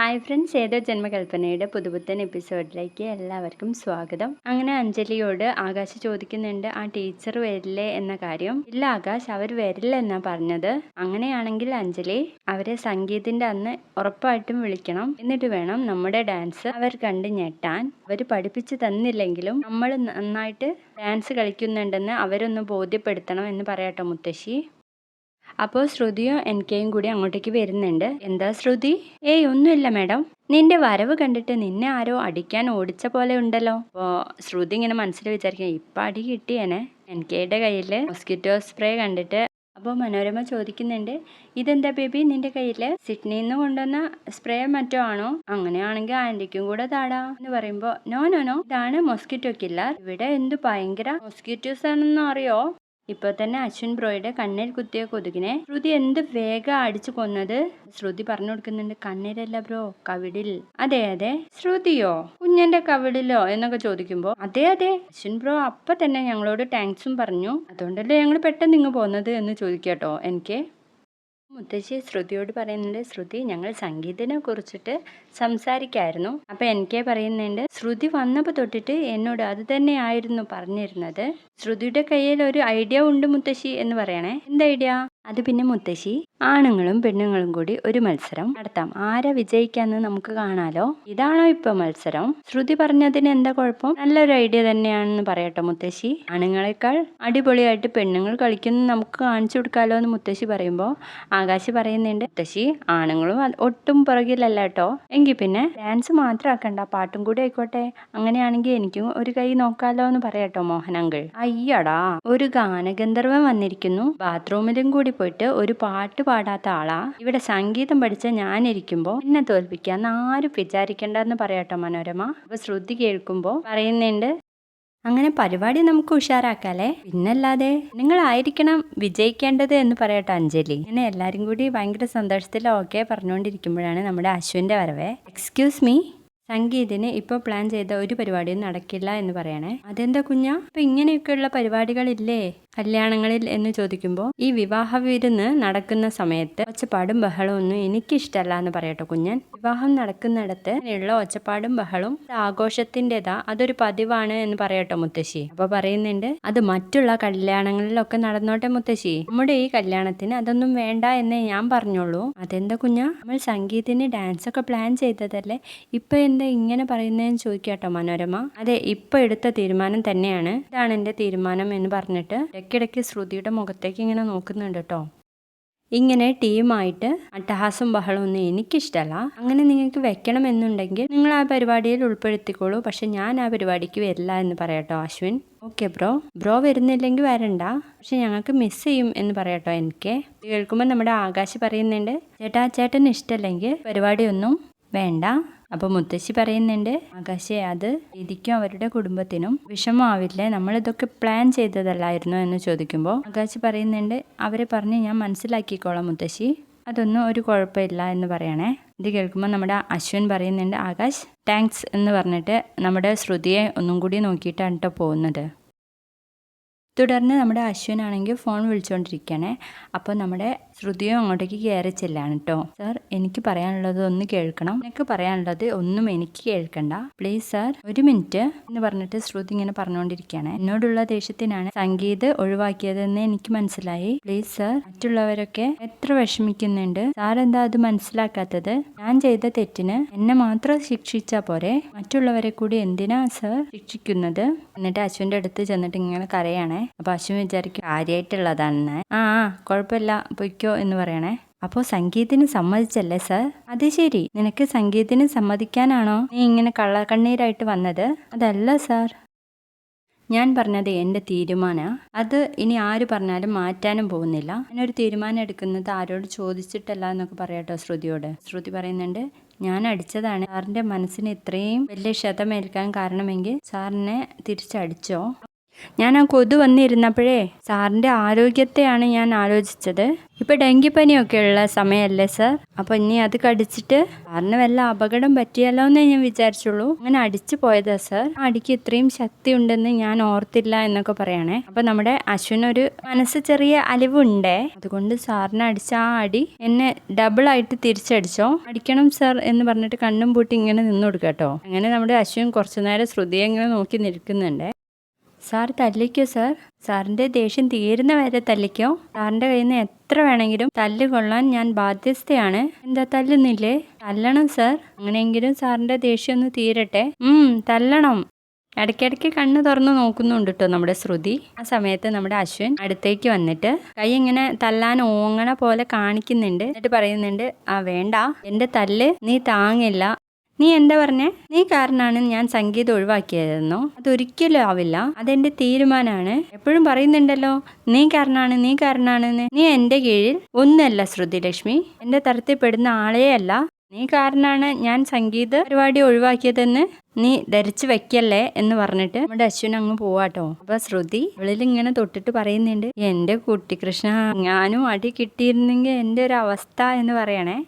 Hi friends ഏതോ ജന്മകൽപ്പനയുടെ പുതുപുത്തൻ എപ്പിസോഡിലേക്ക് എല്ലാവർക്കും സ്വാഗതം. അങ്ങനെ അഞ്ജലിയോട് ആകാശ് ചോദിക്കുന്നുണ്ട് ആ ടീച്ചർ വരില്ലേ? എന്ന കാര്യം. ഇല്ല ആകാശ് അവർ വരില്ല എന്നാ പറഞ്ഞത്. അങ്ങനെയാണെങ്കിൽ അഞ്ജലി അവരെ സംഗീതിന്റെ അന്ന് ഉറപ്പായിട്ടും വിളിക്കണം. എന്നിട്ട് വേണം നമ്മുടെ ഡാൻസ് അവർ കണ്ട് ഞെട്ടാൻ. അവർ പഠിപ്പിച്ചു തന്നില്ലെങ്കിലും നമ്മൾ നന്നായിട്ട് ഡാൻസ് കളിക്കുന്നുണ്ടെന്ന് അവരൊന്ന് ബോധ്യപ്പെടുത്തണം എന്ന് പറയാട്ടോ മുത്തശ്ശി. അപ്പോൾ ശ്രുതിയും കെയും കൂടി അങ്ങോട്ടേക്ക് വരുന്നുണ്ട്. എന്താ ശ്രുതി? ഏയ് ഒന്നുമില്ല മാഡം. നിന്റെ വരവ് കണ്ടിട്ട് നിന്നെ ആരോ അടിക്കാൻ ഓടിച്ച പോലെ ഉണ്ടല്ലോ. അപ്പോൾ ശ്രുതി ഇങ്ങനെ മനസ്സിൽ വിചാരിക്കാം ഇപ്പം അടി കിട്ടിയേനെ. എൻ കെയുടെ കയ്യിൽ മോസ്കിറ്റോ സ്പ്രേ കണ്ടിട്ട്. അപ്പോൾ മനോരമ ചോദിക്കുന്നുണ്ട് ഇതെന്താ ബേബി നിന്റെ കയ്യിൽ സിഡ്നിയിൽ നിന്ന് കൊണ്ടുവന്ന സ്പ്രേ മറ്റോ ആണോ? അങ്ങനെയാണെങ്കിൽ ആന്റിക്കും കൂടെ താടാ. എന്ന് പറയുമ്പോൾ നോ നോ നോ. ഇതാണ് മോസ്കിറ്റോ കില്ലർ ഇവിടെ എന്ത് ഭയങ്കര മോസ്കിറ്റോസ് ആണെന്ന് അറിയോ ഇപ്പൊ തന്നെ അശ്വിൻ ബ്രോയുടെ കണ്ണിൽ കുത്തിയ കൊതുകിനെ ശ്രുതി എന്ത് വേഗം അടിച്ചു കൊന്നത്? ശ്രുതി പറഞ്ഞു കൊടുക്കുന്നുണ്ട് കണ്ണിലല്ല ബ്രോ കവിടിൽ. അതെ അതെ. ശ്രുതിയോ? കുഞ്ഞന്റെ കവിടിലോ? എന്നൊക്കെ ചോദിക്കുമ്പോ അതെ അതെ. അശ്വിൻ ബ്രോ അപ്പൊ തന്നെ ഞങ്ങളോട് താങ്ക്സും പറഞ്ഞു. അതുകൊണ്ടല്ലേ ഞങ്ങൾ പെട്ടെന്ന് ഇങ്ങ് പോകുന്നത് എന്ന് ചോദിക്കാട്ടോ എനിക്ക്. മുത്തശ്ശി ശ്രുതിയോട് പറയുന്നുണ്ട് ശ്രുതി ഞങ്ങൾ സംഗീതനെ കുറിച്ചിട്ട് സംസാരിക്കായിരുന്നു. അപ്പൊ എനിക്ക് പറയുന്നുണ്ട് ശ്രുതി വന്നപ്പോൾ തൊട്ടിട്ട് എന്നോട് അത് തന്നെയായിരുന്നു പറഞ്ഞിരുന്നത്. ശ്രുതിയുടെ കയ്യിൽ ഒരു ഐഡിയ ഉണ്ട് മുത്തശ്ശി എന്ന് പറയണേ. എന്ത് ഐഡിയ? അത് പിന്നെ മുത്തശ്ശി. ആണുങ്ങളും പെണ്ണുങ്ങളും കൂടി ഒരു മത്സരം നടത്താം. ആരാ വിജയിക്കാന്ന് നമുക്ക് കാണാലോ? ഇതാണോ ഇപ്പൊ മത്സരം? ശ്രുതി പറഞ്ഞതിന് എന്താ കുഴപ്പം? നല്ലൊരു ഐഡിയ തന്നെയാണെന്ന് പറയട്ടെ മുത്തശ്ശി. ആണുങ്ങളെക്കാൾ അടിപൊളിയായിട്ട് പെണ്ണുങ്ങൾ കളിക്കുന്നു നമുക്ക് കാണിച്ചു കൊടുക്കാലോ എന്ന് മുത്തശ്ശി പറയുമ്പോൾ ആകാശ് പറയുന്നുണ്ട്. മുത്തശ്ശി ആണുങ്ങളും ഒട്ടും പുറകിലല്ല കേട്ടോ എങ്കിൽ പിന്നെ ഡാൻസ് മാത്രം ആക്കണ്ട പാട്ടും കൂടി ആയിക്കോട്ടെ. അങ്ങനെയാണെങ്കിൽ എനിക്കും ഒരു കൈ നോക്കാലോ എന്ന് പറയട്ടോ മോഹനങ്കിൾ അയ്യടാ ഒരു ഗാനഗന്ധർവൻ വന്നിരിക്കുന്നു. ബാത്റൂമിലും കൂടി പോയിട്ട് ഒരു പാട്ട് പാടാത്ത ആളാ. ഇവിടെ സംഗീതം പഠിച്ച ഞാനിരിക്കുമ്പോ എന്നെ തോൽപ്പിക്കാന്ന് ആരും വിചാരിക്കണ്ടെന്ന് പറയാട്ടോ മനോരമ. അപ്പൊ ശ്രുതി കേൾക്കുമ്പോ പറയുന്നുണ്ട് അങ്ങനെ പരിപാടി നമുക്ക് ഉഷാറാക്കാല്ലേ? പിന്നല്ലാതെ നിങ്ങളായിരിക്കണം വിജയിക്കേണ്ടത് എന്ന് പറയട്ടെ അഞ്ജലി. ഇങ്ങനെ എല്ലാരും കൂടി ഭയങ്കര സന്തോഷത്തിൽ ഓക്കെ പറഞ്ഞുകൊണ്ടിരിക്കുമ്പോഴാണ് നമ്മുടെ അശ്വിന്റെ വരവേ. എക്സ്ക്യൂസ് മീ സംഗീതിന് ഇപ്പോൾ പ്ലാൻ ചെയ്ത ഒരു പരിപാടിയും നടക്കില്ല എന്ന് പറയണേ. അതെന്താ കുഞ്ഞാ? ഇപ്പൊ ഇങ്ങനെയൊക്കെയുള്ള പരിപാടികളില്ലേ? കല്യാണങ്ങളിൽ എന്ന് ചോദിക്കുമ്പോൾ ഈ വിവാഹ വിരുന്ന് നടക്കുന്ന സമയത്ത് ഒച്ചപ്പാടും ബഹളവും ഒന്നും എനിക്കിഷ്ടല്ല എന്ന് പറയട്ടെ കുഞ്ഞൻ. വിവാഹം നടക്കുന്നിടത്ത് ഉള്ള ഒച്ചപ്പാടും ബഹളവും ആഘോഷത്തിന്റെതാ അതൊരു പതിവാണ് എന്ന് പറയട്ടോ മുത്തശ്ശി. അപ്പൊ പറയുന്നുണ്ട് അത് മറ്റുള്ള കല്യാണങ്ങളിലൊക്കെ നടന്നോട്ടെ മുത്തശ്ശി. നമ്മുടെ ഈ കല്യാണത്തിന് അതൊന്നും വേണ്ട എന്നേ ഞാൻ പറഞ്ഞോളൂ. അതെന്താ കുഞ്ഞ? നമ്മൾ സംഗീതിന് ഡാൻസ് ഒക്കെ പ്ലാൻ ചെയ്തതല്ലേ? ഇപ്പൊ എന്താ ഇങ്ങനെ പറയുന്നതെന്ന് ചോദിക്കാട്ടോ മനോരമ. അതെ ഇപ്പൊ എടുത്ത തീരുമാനം തന്നെയാണ്. ഇതാണ് എന്റെ തീരുമാനം എന്ന് പറഞ്ഞിട്ട് ഇടയ്ക്കിടയ്ക്ക് ശ്രുതിയുടെ മുഖത്തേക്ക് ഇങ്ങനെ നോക്കുന്നുണ്ട് കേട്ടോ. ഇങ്ങനെ ടീമായിട്ട് അട്ടഹാസം ബഹളമൊന്നും എനിക്കിഷ്ടമല്ല അങ്ങനെ നിങ്ങൾക്ക് വെക്കണമെന്നുണ്ടെങ്കിൽ നിങ്ങൾ ആ പരിപാടിയിൽ ഉൾപ്പെടുത്തിക്കോളൂ. പക്ഷെ ഞാൻ ആ പരിപാടിക്ക് വരില്ല എന്ന് പറയാട്ടോ അശ്വിൻ. Okay bro. ബ്രോ വരുന്നില്ലെങ്കിൽ വരണ്ട. പക്ഷെ ഞങ്ങൾക്ക് മിസ് ചെയ്യും എന്ന് പറയാട്ടോ എനിക്ക്. കേൾക്കുമ്പോൾ നമ്മുടെ ആകാശ് പറയുന്നുണ്ട് ചേട്ടാ ചേട്ടന് ഇഷ്ടമല്ലെങ്കിൽ പരിപാടിയൊന്നും വേണ്ട. അപ്പൊ മുത്തശ്ശി പറയുന്നുണ്ട് ആകാശെ അത് രീതിക്കും അവരുടെ കുടുംബത്തിനും വിഷമമാവില്ലേ? നമ്മൾ ഇതൊക്കെ പ്ലാൻ ചെയ്തതല്ലായിരുന്നു? എന്ന് ചോദിക്കുമ്പോൾ ആകാശ് പറയുന്നുണ്ട് അവരെ പറഞ്ഞ് ഞാൻ മനസ്സിലാക്കിക്കോളാം മുത്തശ്ശി. അതൊന്നും ഒരു കുഴപ്പമില്ല എന്ന് പറയണേ. ഇത് കേൾക്കുമ്പോൾ നമ്മുടെ അശ്വിൻ പറയുന്നുണ്ട് ആകാശ് താങ്ക്സ് എന്ന് പറഞ്ഞിട്ട് നമ്മുടെ ശ്രുതിയെ ഒന്നും കൂടി നോക്കിയിട്ടാണ് കേട്ടോ പോകുന്നത്. തുടർന്ന് നമ്മുടെ അശ്വിനാണെങ്കിൽ ഫോൺ വിളിച്ചുകൊണ്ടിരിക്കുകയാണ് അപ്പോൾ നമ്മുടെ ശ്രുതിയും അങ്ങോട്ടേക്ക് കയറി ചെല്ലാണ് കേട്ടോ സാർ എനിക്ക് പറയാനുള്ളത് ഒന്ന് കേൾക്കണം. എനിക്ക് പറയാനുള്ളത് ഒന്നും എനിക്ക് കേൾക്കണ്ട. പ്ലീസ് സർ ഒരു മിനിറ്റ് എന്ന് പറഞ്ഞിട്ട് ശ്രുതി ഇങ്ങനെ പറഞ്ഞുകൊണ്ടിരിക്കുകയാണ് എന്നോടുള്ള ദേഷ്യത്തിനാണ് സംഗീത് ഒഴിവാക്കിയതെന്ന് എനിക്ക് മനസ്സിലായി. പ്ലീസ് സർ മറ്റുള്ളവരൊക്കെ എത്ര വിഷമിക്കുന്നുണ്ട്. സാർ എന്താ അത് മനസ്സിലാക്കാത്തത്? ഞാൻ ചെയ്ത തെറ്റിന് എന്നെ മാത്രം ശിക്ഷിച്ചാ പോരെ? മറ്റുള്ളവരെ കൂടി എന്തിനാ സർ ശിക്ഷിക്കുന്നത്? എന്നിട്ട് അശ്വിന്റെ അടുത്ത് ചെന്നിട്ട് ഇങ്ങനെ കരയാണേ. അപ്പൊ അശ്വിൻ വിചാരിക്കും കാര്യമായിട്ടുള്ളതാണ് ആ ആ കുഴപ്പമില്ല പൊയ്ക്കോ എന്ന് പറയണേ. അപ്പോൾ സംഗീതത്തിന് സമ്മതിച്ചല്ലേ സർ? അത് ശരി. നിനക്ക് സംഗീതത്തിന് സമ്മതിക്കാനാണോ നീ ഇങ്ങനെ കള്ളക്കണ്ണീരായിട്ട് വന്നത്? അതല്ല സർ. ഞാൻ പറഞ്ഞത് എന്റെ തീരുമാന. അത് ഇനി ആര് പറഞ്ഞാലും മാറ്റാനും പോകുന്നില്ല. ഞാനൊരു തീരുമാനം എടുക്കുന്നത് ആരോട് ചോദിച്ചിട്ടല്ല എന്നൊക്കെ പറയാട്ടോ ശ്രുതിയോട്. ശ്രുതി പറയുന്നുണ്ട് ഞാൻ അടിച്ചതാണ് സാറിന്റെ മനസ്സിന് ഇത്രയും വലിയ ക്ഷതമേൽക്കാൻ കാരണമെങ്കിൽ സാറിനെ തിരിച്ചടിച്ചോ? ഞാൻ ആ കൊതു വന്നിരുന്നപ്പോഴേ സാറിന്റെ ആരോഗ്യത്തെയാണ് ഞാൻ ആലോചിച്ചത്. ഇപ്പം ഡെങ്കിപ്പനിയൊക്കെ ഉള്ള സമയമല്ലേ സർ? അപ്പോൾ ഇനി അത് കടിച്ചിട്ട് സാറിന് വല്ല അപകടം പറ്റിയല്ലോ എന്നേ ഞാൻ വിചാരിച്ചുള്ളൂ. അങ്ങനെ അടിച്ചു പോയതാ സർ. അടിക്ക് ഇത്രയും ശക്തി ഉണ്ടെന്ന് ഞാൻ ഓർത്തില്ല എന്നൊക്കെ പറയണേ. അപ്പം നമ്മുടെ അശ്വിനൊരു മനസ്സ് ചെറിയ അലിവുണ്ടേ. അതുകൊണ്ട് സാറിനെ അടിച്ച ആ അടി എന്നെ ഡബിളായിട്ട് തിരിച്ചടിച്ചോ. അടിക്കണം സർ എന്ന് പറഞ്ഞിട്ട് കണ്ണും പൂട്ടി ഇങ്ങനെ നിന്ന് കൊടുക്കട്ടോ അങ്ങനെ നമ്മുടെ അശ്വിൻ കുറച്ചു നേരം ശ്രുതിയെ ഇങ്ങനെ നോക്കി നിൽക്കുന്നുണ്ട്. സാർ തല്ലിക്കോ സാർ? സാറിന്റെ ദേഷ്യം തീരുന്ന വരെ തല്ലിക്കോ? സാറിന്റെ കയ്യിൽ നിന്ന് എത്ര വേണമെങ്കിലും തല്ല് കൊള്ളാൻ ഞാൻ ബാധ്യസ്ഥയാണ്. എന്താ തല്ലുന്നില്ലേ? തല്ലണം സാർ. അങ്ങനെയെങ്കിലും സാറിന്റെ ദേഷ്യം ഒന്ന് തീരട്ടെ. ഉം തല്ലണം. ഇടയ്ക്കിടയ്ക്ക് കണ്ണ് തുറന്നു നോക്കുന്നുണ്ട് കേട്ടോ നമ്മുടെ ശ്രുതി. ആ സമയത്ത് നമ്മുടെ അശ്വിൻ അടുത്തേക്ക് വന്നിട്ട് കൈ ഇങ്ങനെ തല്ലാൻ ഓങ്ങണ പോലെ കാണിക്കുന്നുണ്ട്. എന്നിട്ട് പറയുന്നുണ്ട് ആ വേണ്ട. എന്റെ തല്ല് നീ താങ്ങില്ല. നീ എന്താ പറഞ്ഞേ? നീ കാരണമാണ് ഞാൻ സംഗീതം ഒഴിവാക്കിയതെന്നോ അതൊരിക്കലും ആവില്ല. അതെന്റെ തീരുമാനമാണ് എപ്പോഴും പറയുന്നുണ്ടല്ലോ നീ കാരണമാണ് നീ കാരണമാണെന്ന് നീ എന്റെ കീഴിൽ ഒന്നല്ല ശ്രുതി ലക്ഷ്മി എന്റെ തരത്തിൽപ്പെടുന്ന ആളെയല്ല ആളേ നീ കാരണമാണ് ഞാൻ സംഗീത പരിപാടി ഒഴിവാക്കിയതെന്ന് നീ ധരിച്ചു വെക്കല്ലേ എന്ന് പറഞ്ഞിട്ട് നമ്മുടെ അശ്വിൻ അങ്ങ് പോവാട്ടോ. അപ്പൊ ശ്രുതി ഉള്ളിൽ ഇങ്ങനെ തൊട്ടിട്ട് പറയുന്നുണ്ട് എന്റെ കുട്ടികൃഷ്ണ ഞാനും അടി കിട്ടിയിരുന്നെങ്കിൽ എന്റെ ഒരു അവസ്ഥ എന്ന് പറയണേ.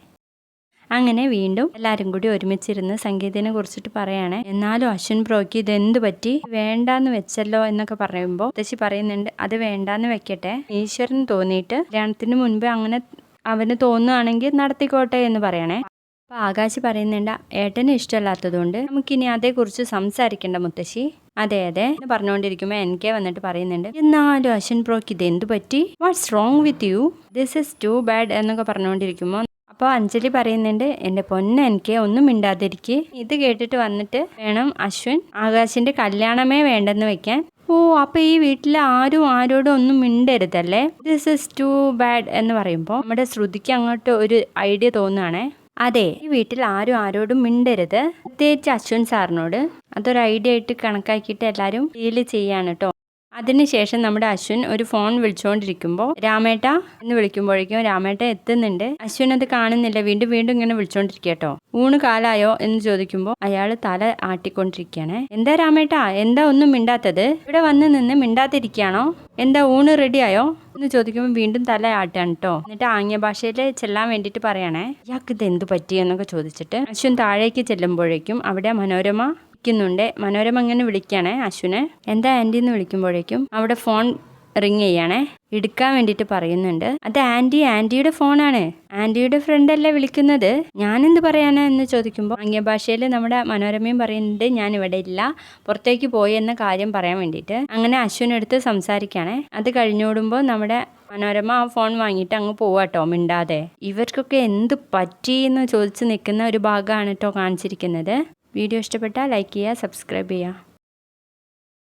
അങ്ങനെ വീണ്ടും എല്ലാവരും കൂടി ഒരുമിച്ചിരുന്ന് സംഗീതത്തിനെ കുറിച്ചിട്ട് പറയാണ്. എന്നാലും അശ്വിൻ പ്രോക്ക് ഇത് എന്ത് പറ്റി? വേണ്ടാന്ന് വെച്ചല്ലോ എന്നൊക്കെ പറയുമ്പോൾ മുത്തശ്ശി പറയുന്നുണ്ട് അത് വേണ്ടാന്ന് വെക്കട്ടെ. ഈശ്വരൻ തോന്നിയിട്ട് കല്യാണത്തിന് മുൻപ് അങ്ങനെ അവന് തോന്നുകയാണെങ്കിൽ നടത്തിക്കോട്ടെ എന്ന് പറയണേ. അപ്പൊ ആകാശ് പറയുന്നുണ്ട് ഏട്ടന് ഇഷ്ടമല്ലാത്തതുകൊണ്ട് നമുക്കിനി അതേക്കുറിച്ച് സംസാരിക്കേണ്ട മുത്തശ്ശി. അതെ അതെ എന്ന് പറഞ്ഞുകൊണ്ടിരിക്കുമ്പോൾ എനിക്ക് വന്നിട്ട് പറയുന്നുണ്ട് എന്നാലും അശ്വിൻ പ്രോക്ക് ഇത് എന്ത് പറ്റി? What's wrong with you this is too bad എന്നൊക്കെ പറഞ്ഞുകൊണ്ടിരിക്കുമ്പോൾ അപ്പോൾ അഞ്ജലി പറയുന്നുണ്ട് എന്റെ പൊന്ന എനിക്ക് ഒന്നും മിണ്ടാതിരിക്കെ. ഇത് കേട്ടിട്ട് വന്നിട്ട് വേണം അശ്വിൻ ആകാശിന്റെ കല്യാണമേ വേണ്ടെന്ന് വെക്കാൻ. ഓ അപ്പോൾ ഈ വീട്ടിൽ ആരും ആരോടും ഒന്നും മിണ്ടരുതല്ലേ? ദിസ് ഇസ് ടു ബാഡ് എന്ന് പറയുമ്പോൾ നമ്മുടെ ശ്രുതിക്ക് അങ്ങോട്ട് ഒരു ഐഡിയ തോന്നുകയാണേ അതെ ഈ വീട്ടിൽ ആരും ആരോടും മിണ്ടരുത്. പ്രത്യേകിച്ച് അശ്വിൻ സാറിനോട്. അതൊരു ഐഡിയ ആയിട്ട് കണക്കാക്കിയിട്ട് എല്ലാവരും ഡീൽ ചെയ്യാണ് കേട്ടോ അതിനുശേഷം നമ്മുടെ അശ്വിൻ ഒരു ഫോൺ വിളിച്ചുകൊണ്ടിരിക്കുമ്പോൾ രാമേട്ട എന്ന് വിളിക്കുമ്പോഴേക്കും രാമേട്ട എത്തുന്നുണ്ട്. അശ്വിൻ അത് കാണുന്നില്ല. വീണ്ടും വീണ്ടും ഇങ്ങനെ വിളിച്ചോണ്ടിരിക്കുക കേട്ടോ ഊണ് കാലായോ എന്ന് ചോദിക്കുമ്പോൾ അയാൾ തല ആട്ടിക്കൊണ്ടിരിക്കുകയാണ്. എന്താ രാമേട്ട? എന്താ ഒന്നും മിണ്ടാത്തത്? ഇവിടെ വന്ന് നിന്ന് മിണ്ടാതിരിക്കുകയാണോ? എന്താ ഊണ് റെഡിയായോ? എന്ന് ചോദിക്കുമ്പോൾ വീണ്ടും തല ആട്ടാണ് കേട്ടോ എന്നിട്ട് ആംഗ്യ ഭാഷയിൽ ചെല്ലാൻ വേണ്ടിയിട്ട് പറയണേ. ഇയാൾക്ക് ഇത് എന്ത് പറ്റി എന്നൊക്കെ ചോദിച്ചിട്ട് അശ്വിൻ താഴേക്ക് ചെല്ലുമ്പോഴേക്കും അവിടെ മനോരമ വിളിക്കുന്നുണ്ട്. മനോരമ അങ്ങനെ വിളിക്കുകയാണേ അശ്വിനെ. എന്താ ആന്റി എന്ന് വിളിക്കുമ്പോഴേക്കും അവിടെ ഫോൺ റിങ് ചെയ്യണേ. എടുക്കാൻ വേണ്ടിയിട്ട് പറയുന്നുണ്ട്. അത് ആന്റി ആന്റിയുടെ ഫോണാണ്. ആന്റിയുടെ ഫ്രണ്ട് അല്ലേ വിളിക്കുന്നത്? ഞാനെന്ത് പറയാനാ എന്ന് ചോദിക്കുമ്പോൾ ആംഗ്യഭാഷയിൽ നമ്മുടെ മനോരമയും പറയുന്നുണ്ട് ഞാൻ ഇവിടെ ഇല്ല. പുറത്തേക്ക് പോയി എന്ന കാര്യം പറയാൻ വേണ്ടിയിട്ട് അങ്ങനെ അശ്വിനെടുത്ത് സംസാരിക്കുകയാണേ അത് കഴിഞ്ഞോടുമ്പോൾ നമ്മുടെ മനോരമ ആ ഫോൺ വാങ്ങിയിട്ട് അങ്ങ് പോവാട്ടോ മിണ്ടാതെ. ഇവർക്കൊക്കെ എന്ത് പറ്റി എന്ന് ചോദിച്ച് നിൽക്കുന്ന ഒരു ഭാഗമാണ് കേട്ടോ കാണിച്ചിരിക്കുന്നത്. വീഡിയോ ഇഷ്ടപ്പെട്ടാൽ ലൈക്ക് ചെയ്യുക സബ്സ്ക്രൈബ് ചെയ്യുക